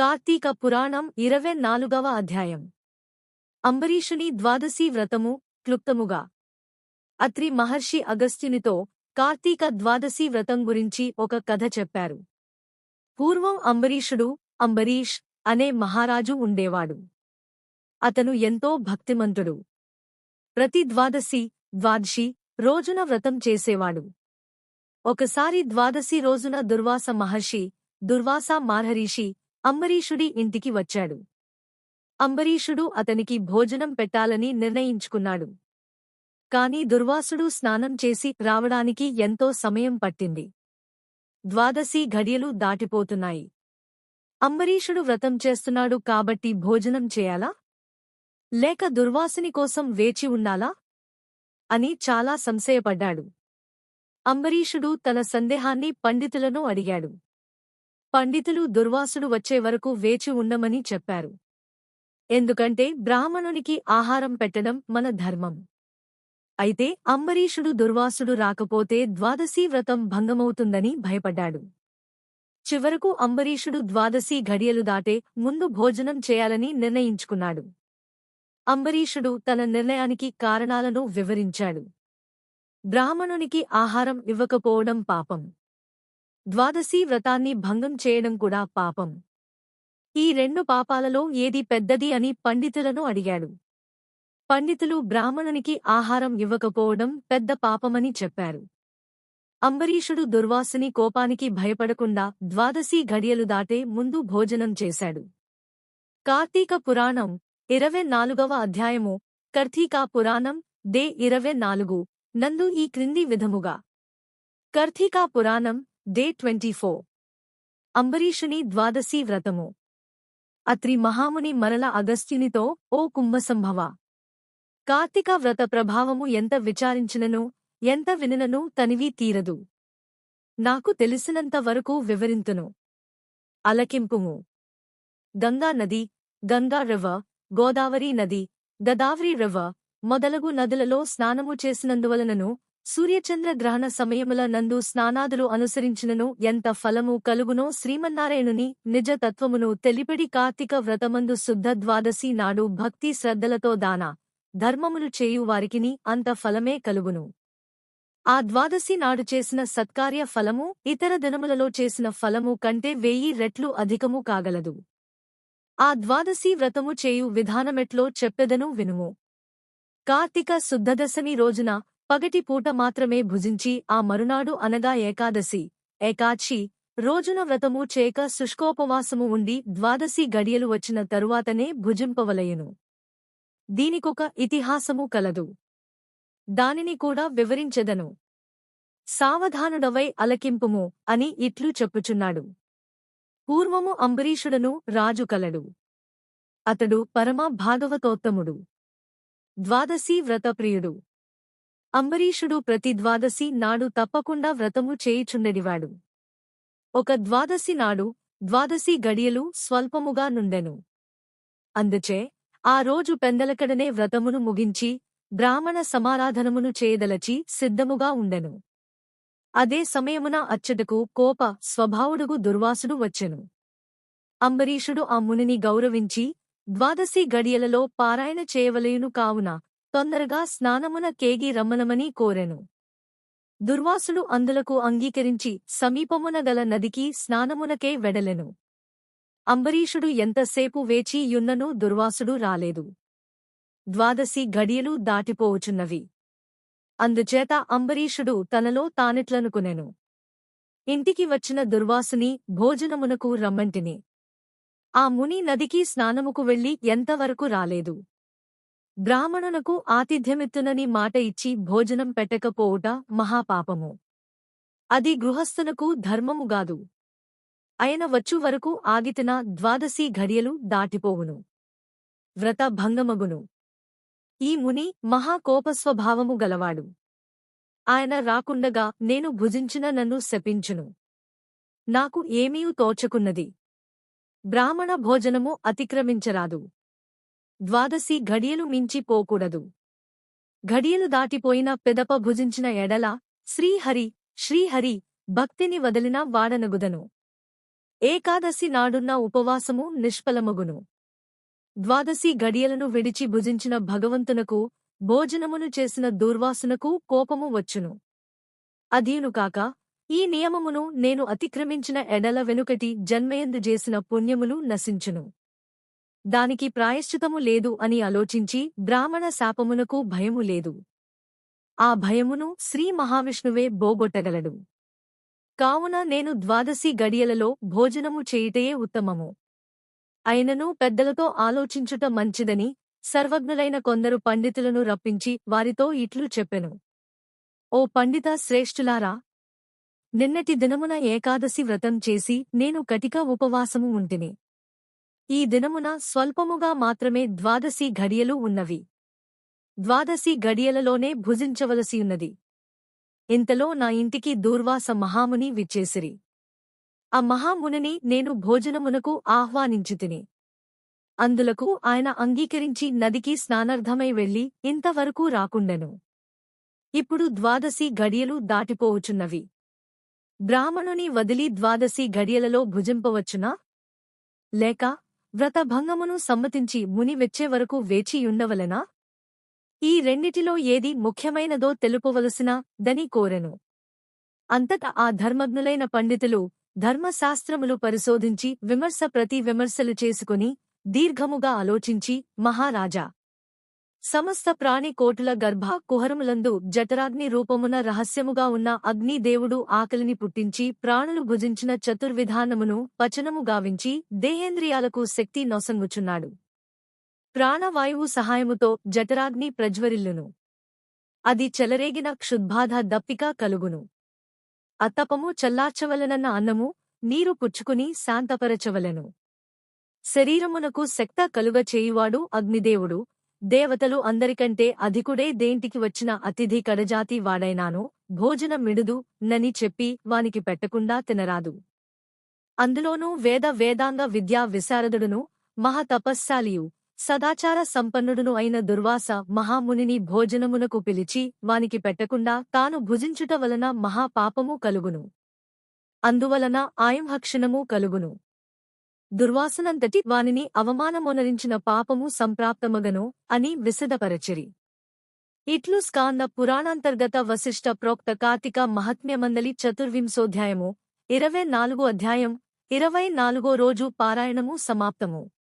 కార్తీక పురాణం ఇరవై నాలుగవ అధ్యాయం. అంబరీషుని ద్వాదశీ వ్రతము క్లుప్తముగా. అత్రి మహర్షి అగస్త్యునితో కార్తీక ద్వాదశీ వ్రతం గురించి ఒక కథ చెప్పారు. పూర్వం అంబరీషుడు అంబరీష్ అనే మహారాజు ఉండేవాడు. అతను ఎంతో భక్తిమంతుడు. ప్రతి ద్వాదశి ద్వాదశి రోజున వ్రతం చేసేవాడు. ఒకసారి ద్వాదశి రోజున దుర్వాస మహర్షి దుర్వాస మార్హరీషి అంబరీషుడి ఇంటికి వచ్చాడు. అంబరీషుడు అతనికి భోజనం పెట్టాలని నిర్ణయించుకున్నాడు. కాని దుర్వాసుడు స్నానం చేసి రావడానికి ఎంతో సమయం పట్టింది. ద్వాదశి ఘడియలు దాటిపోతున్నాయి. అంబరీషుడు వ్రతం చేస్తున్నాడు కాబట్టి భోజనం చేయాలా? లేక దుర్వాసుని కోసం వేచి ఉండాలా? అని చాలా సంశయపడ్డాడు. అంబరీషుడు తన సందేహాన్ని పండితులను అడిగాడు. పండితులు దుర్వాసుడు వచ్చే వరకు వేచి ఉండమని చెప్పారు. ఎందుకంటే బ్రాహ్మణునికి ఆహారం పెట్టడం మన ధర్మం. అయితే అంబరీషుడు దుర్వాసుడు రాకపోతే ద్వాదశీ వ్రతం భంగమవుతుందని భయపడ్డాడు. చివరకు అంబరీషుడు ద్వాదశీ ఘడియలు దాటే ముందు భోజనం చేయాలని నిర్ణయించుకున్నాడు. అంబరీషుడు తన నిర్ణయానికి కారణాలను వివరించాడు. బ్రాహ్మణునికి ఆహారం ఇవ్వకపోవడం పాపం. ద్వాదశీ వ్రతాన్ని భంగం చేయడం కూడా పాపం. ఈ రెండు పాపాలలో ఏది పెద్దది అని పండితులను అడిగాడు. పండితులు బ్రాహ్మణునికి ఆహారం ఇవ్వకపోవడం పెద్ద పాపమని చెప్పారు. అంబరీషుడు దుర్వాసుని కోపానికి భయపడకుండా ద్వాదశీ ఘడియలు దాటే ముందు భోజనం చేశాడు. కార్తీక పురాణం ఇరవై నాలుగవ అధ్యాయము కర్తీకా పురాణం దే ఇరవై నాలుగు నందు ఈ క్రింది విధముగా. Karthika Puranam day twenty four. అంబరీషుని ద్వాదశీ వ్రతము. అత్రి మహాముని మరల అగస్త్యునితో ఓ కుంభసంభవ. కార్తీక వ్రత ప్రభావము ఎంత విచారించినను ఎంత విననను తనివి తీరదు. నాకు తెలిసినంత వరకు వివరింతును. అలకింపుము. గంగా నది గంగా రివర్ గోదావరి నది గదావరి రివర్ మొదలగు నదులలో స్నానము చేసినందువలనను సూర్యచంద్ర గ్రహణ సమయముల నందు స్నానాదులు అనుసరించినను ఎంత ఫలము కలుగునో శ్రీమన్నారాయణుని నిజ తత్వమును తెలిపిడి కార్తీక వ్రతమందు శుద్ధ ద్వాదశి నాడు భక్తి శ్రద్ధలతో దాన ధర్మములు చేయు వారికిని అంత ఫలమే కలుగును. ఆ ద్వాదశి నాడు చేసిన సత్కార్య ఫలము ఇతర దినములలో చేసిన ఫలము కంటే వెయ్యి రెట్లు అధికము కాగలదు. ఆ ద్వాదశి వ్రతము చేయు విధానమెట్లో చెప్పెదను వినుము. కార్తీక శుద్ధదశమి రోజున పగటి పూట మాత్రమే భుజించి ఆ మరునాడు అనగా ఏకాదశి. ఏకాచి రోజున వ్రతము చేక శుష్కోపవాసము ఉండి ద్వాదశి గడియలు వచ్చిన తరువాతనే భుజింపవలయను దీనికొక ఇతిహాసము కలదు. దానిని కూడా వివరించెదను. సావధానుడవై అలకింపుము అని ఇట్లు చెప్పుచున్నాడు. పూర్వము అంబరీషుడను రాజు కలడు. అతడు పరమ భాగవతోత్తముడు. ద్వాదశీ వ్రతప్రియుడు. అంబరీషుడు ప్రతి ద్వాదశి నాడు తప్పకుండా వ్రతము చేయుచుండెడివాడు. ఒక ద్వాదశి నాడు ద్వాదశి గడియలు స్వల్పముగా నుండెను. అందుచే ఆ రోజు పెందలకడనే వ్రతమును ముగించి బ్రాహ్మణ సమారాధనమును చేయదలచి సిద్ధముగా ఉండెను. అదే సమయమున అచ్చటకు కోప స్వభావుడుగు దుర్వాసుడు వచ్చెను. అంబరీషుడు ఆ మునిని గౌరవించి ద్వాదశి గడియలలో పారాయణ చేయవలయును కావున తొందరగా స్నానమున కేగి రమ్మనమని కోరెను. దుర్వాసుడు అందులకు అంగీకరించి సమీపమున గల నదికి స్నానమునకే వెడలెను. అంబరీషుడు ఎంతసేపు వేచియున్ననూ దుర్వాసుడు రాలేదు. ద్వాదశి గడియలు దాటిపోవుచున్నవి అందుచేత అంబరీషుడు తనలో తానిట్లనుకునెను. ఇంటికి వచ్చిన దుర్వాసుని భోజనమునకు రమ్మంటిని. ఆ ముని నదికి స్నానముకు వెళ్ళి ఎంతవరకు రాలేదు. బ్రాహ్మణునకు ఆతిథ్యమిత్తునని మాట ఇచ్చి భోజనం పెట్టకపోవుట మహాపాపము. అది గృహస్థునకు ధర్మముగాదు ఆయన వచ్చు వరకు ఆగితిన ద్వాదశీ ఘడియలు దాటిపోవును. వ్రత భంగమగును. ఈ ముని మహాకోపస్వభావము గలవాడు. ఆయన రాకుండగా నేను భుజించిన నన్ను శపించును. నాకు ఏమీ తోచకున్నది. బ్రాహ్మణ భోజనము అతిక్రమించరాదు. ద్వాదశి ఘడియలు మించి పోకూడదు ఘడియలు దాటిపోయిన పెదప భుజించిన ఎడల శ్రీహరి శ్రీహరి భక్తిని వదిలిన వాడనగుదను. ఏకాదశి నాడున్న ఉపవాసము నిష్ఫలమగును. ద్వాదశి గడియలను విడిచి భుజించిన భగవంతునకు భోజనమును చేసిన దూర్వాసునకు కోపము వచ్చును. అదీను కాక ఈ నియమమును నేను అతిక్రమించిన ఎడల వెనుకటి జన్మయందు చేసిన పుణ్యములు నశించును. దానికి ప్రాయశ్చితము లేదు అని ఆలోచించి బ్రాహ్మణ శాపమునకు భయము లేదు. ఆ భయమును శ్రీ మహావిష్ణువే బోగొట్టగలడు. కావున నేను ద్వాదశి గడియలలో భోజనము చేయుటయే ఉత్తమము. అయినను పెద్దలతో ఆలోచించుట మంచిదని సర్వజ్ఞులైన కొందరు పండితులను రప్పించి వారితో ఇట్లు చెప్పెను. ఓ పండిత శ్రేష్ఠులారా నిన్నటి దినమున ఏకాదశి వ్రతం చేసి నేను కటిక ఉపవాసము ఉంటిని. ఈ దినమున స్వల్పముగా మాత్రమే ద్వాదశి ఘడియలు ఉన్నవి. ద్వాదశి గడియలలోనే భుజించవలసియున్నది ఇంతలో నా ఇంటికి దూర్వాస మహాముని విచ్చేసిరి. ఆ మహామునిని నేను భోజనమునకు ఆహ్వానించితిని. అందులకు ఆయన అంగీకరించి నదికి స్నానార్థమై వెళ్ళి ఇంతవరకు రాకుండెను. ఇప్పుడు ద్వాదశి గడియలు దాటిపోవుచున్నవి బ్రాహ్మణుని వదిలి ద్వాదశి గడియలలో భుజింపవచ్చునా? లేక వ్రతభంగమును సమ్మతించి ముని వెచ్చే వరకు వేచియుండవలెనా ఈ రెండిటిలో ఏది ముఖ్యమైనదో తెలుపవలసిన దని కోరెను. అంతట ఆ ధర్మజ్ఞులైన పండితులు ధర్మశాస్త్రములు పరిశోధించి విమర్శ ప్రతి విమర్శలు చేసుకుని దీర్ఘముగా ఆలోచించి మహారాజా సమస్త ప్రాణి కోటుల గర్భ కుహరములందు జఠరాగ్ని రూపమున రహస్యముగా ఉన్న అగ్నిదేవుడు ఆకలిని పుట్టించి ప్రాణులు భుజించిన చతుర్విధానమును పచనము గావించి దేహేంద్రియాలకు శక్తి నొసంగుచున్నాడు. ప్రాణవాయువు సహాయముతో జఠరాగ్ని ప్రజ్వరిల్లును. అది చెలరేగిన క్షుద్బాధ దప్పిక కలుగును. అత్తపము చల్లార్చవలనన్న అన్నము నీరు పుచ్చుకుని శాంతపరచవలెను. శరీరమునకు శక్త కలుగ చేయువాడు అగ్నిదేవుడు. దేవతలు అందరికంటే అధికుడే దేంటికి వచ్చిన అతిథి కడజాతి వాడైనాను భోజనం మిడుదు నని చెప్పి వానికి పెట్టకుండా తినరాదు. అందులోనూ వేద వేదాంగ విద్యా విశారదుడును మహాతపస్శాలియు సదాచార సంపన్నుడును అయిన దుర్వాస మహామునిని భోజనమునకు పిలిచి వానికి పెట్టకుండా తాను భుజించుట వలన మహాపాపము కలుగును. అందువలన ఆయంహక్షణము కలుగును. దుర్వాసనంతటి వానిని అవమానమొనరించిన పాపము సంప్రాప్తమగను అని విశదపరచిరి ఇట్లు స్కాంద పురాణాంతర్గత వశిష్ట ప్రోక్త కార్తిక మహాత్మ్యమందలి చతుర్వింశోధ్యాయము ఇరవై నాలుగో అధ్యాయం ఇరవై నాలుగో రోజు పారాయణము సమాప్తము.